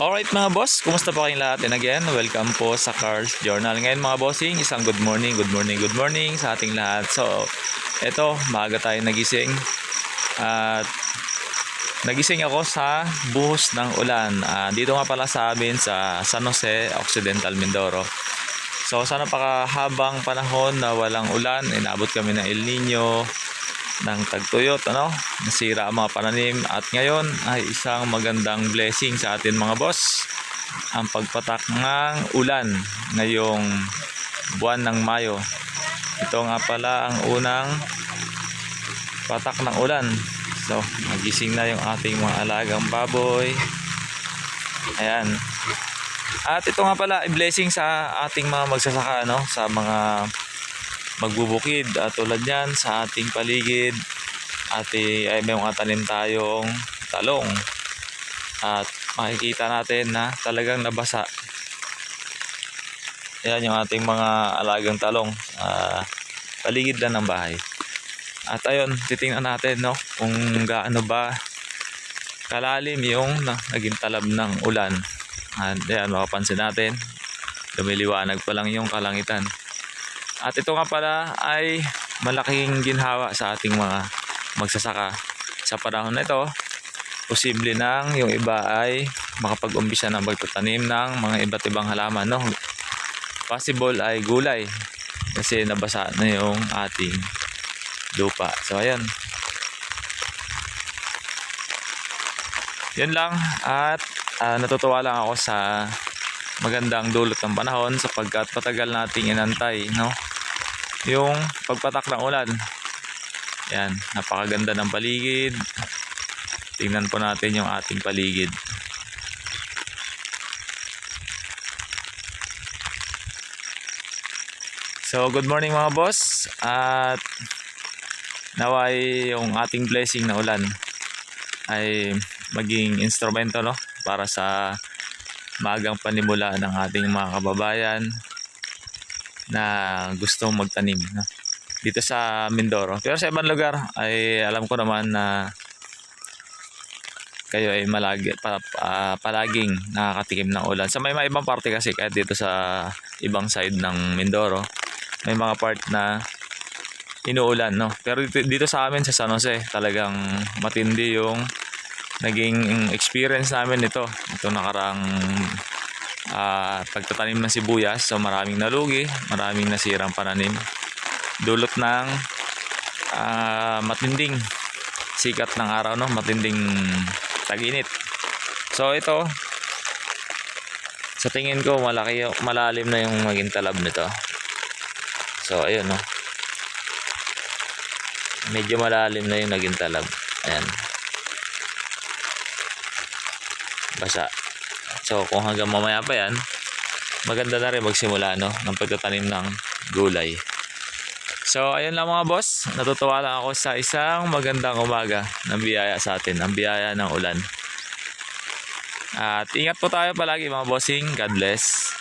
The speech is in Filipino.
Alright mga boss, kumusta po kayong lahat? And again, welcome po sa Cars Journal. Ngayon mga bossing, isang good morning, good morning, good morning sa ating lahat. So, eto, maaga tayo nagising. At nagising ako sa buhos ng ulan. Ah, dito nga pala sa amin sa San Jose, Occidental Mindoro. So, sana pakahabang panahon na walang ulan, inabot kami ng El Nino, ng tagtuyot, ano, nasira ang mga pananim at ngayon ay isang magandang blessing sa atin mga boss ang pagpatak ng ulan ngayong buwan ng Mayo. Ito nga pala ang unang patak ng ulan. So, nagising na yung ating mga alagang baboy. Ayan. At ito nga pala, blessing sa ating mga magsasaka, no? Sa mga magbubukid. At tulad yan sa ating paligid at eh, ay may mga tanim tayong talong. At makikita natin na talagang nabasa. Yan yung ating mga alagang talong sa paligid lang ng bahay. At ayun titingnan natin no kung gaano ba kalalim yung na, naging talab ng ulan. At yan makapansin natin lumiliwanag pa lang yung kalangitan at ito nga pala ay malaking ginhawa sa ating mga magsasaka. Sa panahon na ito, posible nang yung iba ay makapag-umpisa ng pagtatanim ng mga iba't ibang halaman. No? Possible ay gulay kasi nabasa na yung ating lupa. So ayan. Yun lang at ah, natutuwa lang ako sa magandang dulot ng panahon sapagkat patagal nating inantay no yung pagpatak ng ulan. Yan, napakaganda ng paligid. Tingnan po natin yung ating paligid. So, good morning mga boss. At naway yung ating blessing na ulan ay maging instrumento no para sa magang panimula ng ating mga kababayan na gusto magtanim no? dito sa Mindoro. Pero sa ibang lugar ay alam ko naman na kayo ay malagi, pa, pa- palaging nakakatikim ng ulan. Sa may mga ibang parte kasi kahit dito sa ibang side ng Mindoro, may mga part na inuulan, no? Pero dito, dito sa amin sa San Jose, talagang matindi yung naging experience namin nito. Ito nakarang ah pagtatanim ng sibuyas. So maraming nalugi, maraming nasirang pananim. Dulot ng ah, matinding sikat ng araw, no? Matinding tag-init. So ito, sa tingin ko malaki, malalim na yung maging talab nito. So ayun, no? Medyo malalim na yung naging talab. Ayan. Basa. So kung hanggang mamaya pa yan, maganda na rin magsimula no, ng pagtatanim ng gulay. So ayun lang mga boss, natutuwa lang ako sa isang magandang umaga ng biyaya sa atin, ang biyaya ng ulan. At ingat po tayo palagi mga bossing, God bless.